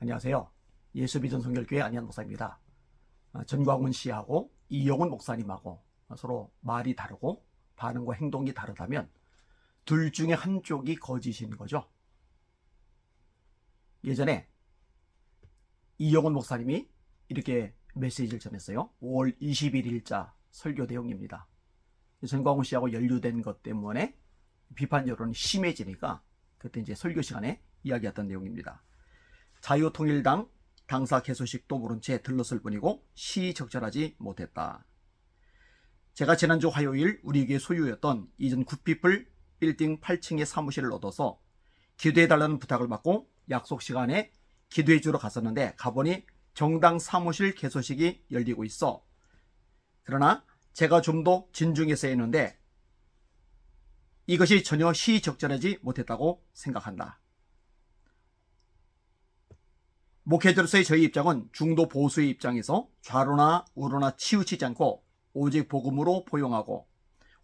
안녕하세요. 예수비전 성결교회 안현 목사입니다. 아, 전광훈 씨하고 이용훈 목사님하고 서로 말이 다르고 반응과 행동이 다르다면 둘 중에 한쪽이 거짓인 거죠. 예전에 이용훈 목사님이 이렇게 메시지를 전했어요. 5월 21일자 설교 내용입니다. 전광훈 씨하고 연루된 것 때문에 비판 여론이 심해지니까 그때 이제 설교 시간에 이야기했던 내용입니다. 자유통일당 당사 개소식도 모른 채 들렀을 뿐이고 시적절하지 못했다. 제가 지난주 화요일 우리에게 소유였던 이전 굿피플 빌딩 8층의 사무실을 얻어서 기도해달라는 부탁을 받고 약속 시간에 기도해 주러 갔었는데 가보니 정당 사무실 개소식이 열리고 있어. 그러나 제가 좀 더 진중했어야 했는데 이것이 전혀 시적절하지 못했다고 생각한다. 목회자로서의 저희 입장은 중도 보수의 입장에서 좌로나 우로나 치우치지 않고 오직 복음으로 포용하고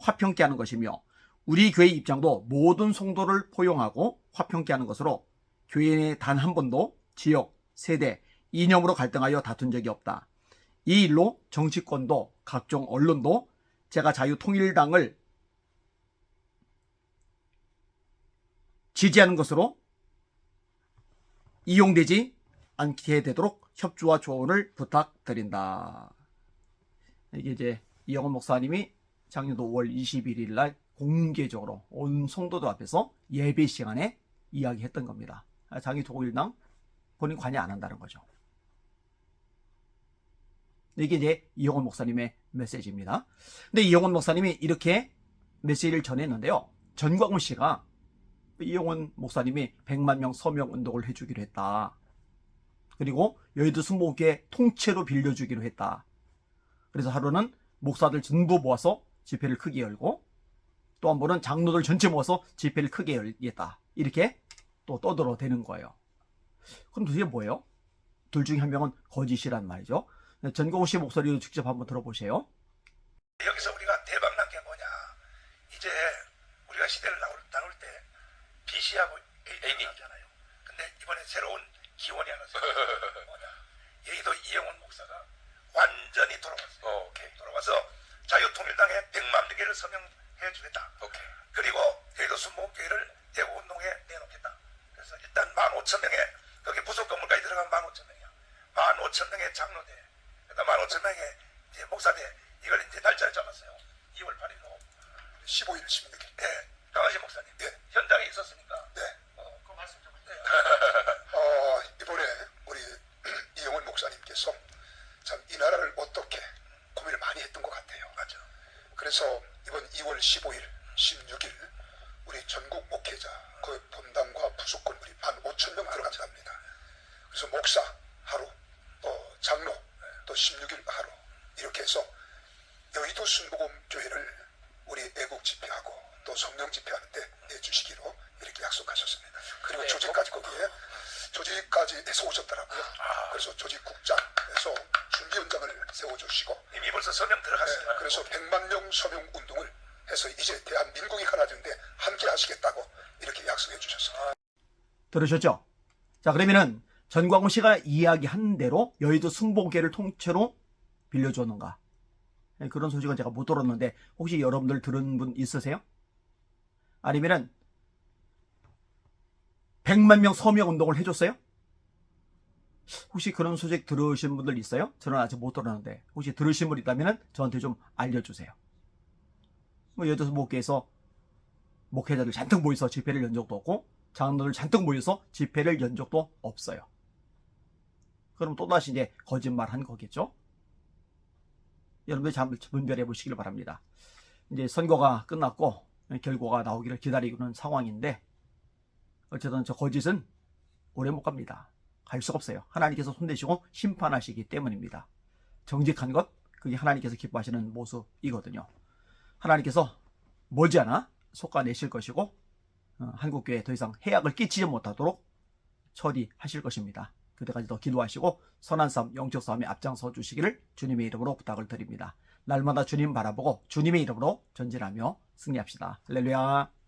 화평케 하는 것이며 우리 교회 입장도 모든 성도를 포용하고 화평케 하는 것으로 교회 내단한 번도 지역, 세대, 이념으로 갈등하여 다툰 적이 없다. 이 일로 정치권도 각종 언론도 제가 자유통일당을 지지하는 것으로 이용되지 않게 되도록 협조와 조언을 부탁드린다. 이게 이제 이영원 목사님이 작년도 5월 21일 날 공개적으로 온 성도들 앞에서 예배 시간에 이야기했던 겁니다. 장기 통일당 본인 관여 안 한다는 거죠. 이게 이제 이영원 목사님의 메시지입니다. 근데 이영원 목사님이 이렇게 메시지를 전했는데요. 전광훈 씨가 이영원 목사님이 100만 명 서명 운동을 해주기로 했다. 그리고 여의도 순복음교회 통째로 빌려주기로 했다. 그래서 하루는 목사들 전부 모아서 집회를 크게 열고 또 한 번은 장로들 전체 모아서 집회를 크게 열겠다. 이렇게 또 떠들어 대는 거예요. 그럼 도대체 뭐예요? 둘 중에 한 명은 거짓이란 말이죠. 전공우 씨 목소리로 직접 한번 들어보세요. 여기서 우리가 대박 난 게 뭐냐 이제 우리가 시대를 나올, 때 BC하고 AD 하잖아요 근데 이번에 새로운 기원이 하나 생겼어요 뭐냐? 여의도 이영훈 목사가 완전히 돌아왔어요 돌아와서 자유통일당에 100만 개를 서명해 주겠다. 그리고 여의도 순복음교회를 대구운동에 내놓겠다. 그래서 일단 15,000명의 거기 부속 건물까지 들어가면 15,000명이야. 15,000명의 장로대 그다음 15,000명의 이제 목사대 이걸 이제 날짜를 잡았어요. 2월 8일로. 15일 16일. 네. 강하신 목사님. 네 현장에 있었으니까 네 어, 그 말씀 좀 해주세요 어, 이번에 우리 이영훈 목사님께서 참 이 나라를 어떻게 고민을 많이 했던 것 같아요. 맞죠 그래서 이번 2월 15일, 16일 우리 전국 목회자 그 본당과 부속 건물이 만 5천 명 들어간답니다. 그래서 목사 하루, 또 장로, 또 16일 하루 이렇게 해서 여의도 순복음 교회를 우리 애국 집회하고 또 성령 집회하는데 내주시기로 이렇게 약속하셨습니다. 그리고 조직까지 거기에 조직까지 해서 오셨더라고요. 그래서 조직국장에서 준비위원장을 세워주시고 이미 벌써 서명 들어갔어요 네, 그래서 100만 명 서명 운동을 해서 이제 대한민국이 하나 되는데 함께 하시겠다고 이렇게 약속해 주셨습니다. 들으셨죠? 자, 그러면은 전광훈 씨가 이야기한 대로 여의도 순복음교회를 통째로 빌려줬는가? 네, 그런 소식은 제가 못 들었는데 혹시 여러분들 들은 분 있으세요? 아니면은 100만 명 서명 운동을 해줬어요? 혹시 그런 소식 들으신 분들 있어요? 저는 아직 못 들었는데 혹시 들으신 분 있다면 저한테 좀 알려주세요. 뭐 여의도 목교에서 목회자들 잔뜩 모여서 집회를 연 적도 없고 장로들 잔뜩 모여서 집회를 연 적도 없어요. 그럼 또다시 이제 거짓말 한 거겠죠? 여러분들 잘 분별해 보시길 바랍니다. 이제 선거가 끝났고 결과가 나오기를 기다리고 있는 상황인데 어쨌든 저 거짓은 오래 못 갑니다. 갈 수가 없어요. 하나님께서 손대시고 심판하시기 때문입니다. 정직한 것, 그게 하나님께서 기뻐하시는 모습이거든요. 하나님께서 머지않아 속아내실 것이고 어, 한국교회에 더 이상 해악을 끼치지 못하도록 처리하실 것입니다. 그때까지 더 기도하시고 선한 싸움, 영적 싸움에 앞장서 주시기를 주님의 이름으로 부탁을 드립니다. 날마다 주님 바라보고 주님의 이름으로 전진하며 승리합시다. 할렐루야.